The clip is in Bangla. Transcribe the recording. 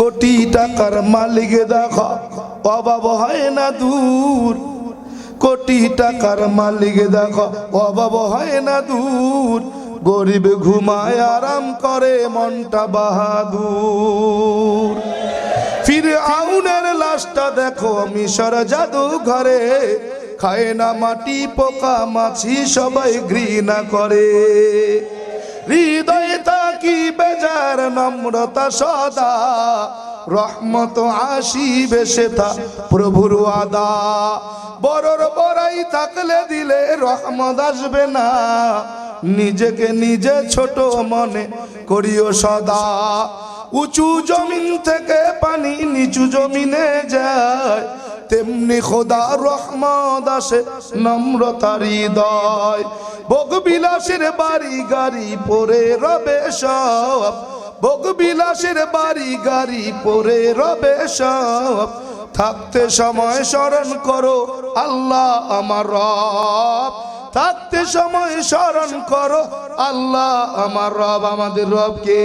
কোটি টাকার মালিক দেখো, অভাব হয় না দূর। কোটি টাকার মালিক দেখো, অভাব হয় না দূর। গরিব ঘুমায় আরাম করে, মনটা বাহাদুর। ফিরে আউনের লাশটা দেখো, মিশর জাদু ঘরে খায় না মাটি, পোকা মাছি, সবাই ঘৃণা করে। নম্রতা সদা। রহমত আসিবে সেটা প্রভুর আদা বড়র বড়াই থাকলে দিলে রহমত আসবে না। নিজেকে নিজে ছোট মনে করিও সদা। উঁচু জমিন থেকে পানি নিচু জমিনে যায়। তেমনি খোদা রহমত আসে নম্রতার হৃদয়। ভোগ বিলাসের বাড়ি গাড়ি পরে রবে সব। ভোগ বিলাসের বাড়ি গাড়ি পরে রবে সব। থাকতে সময় স্মরণ করো আল্লাহ আমার রব। থাকতে সময় স্মরণ করো আল্লাহ আমার রব, আমাদের রবকে।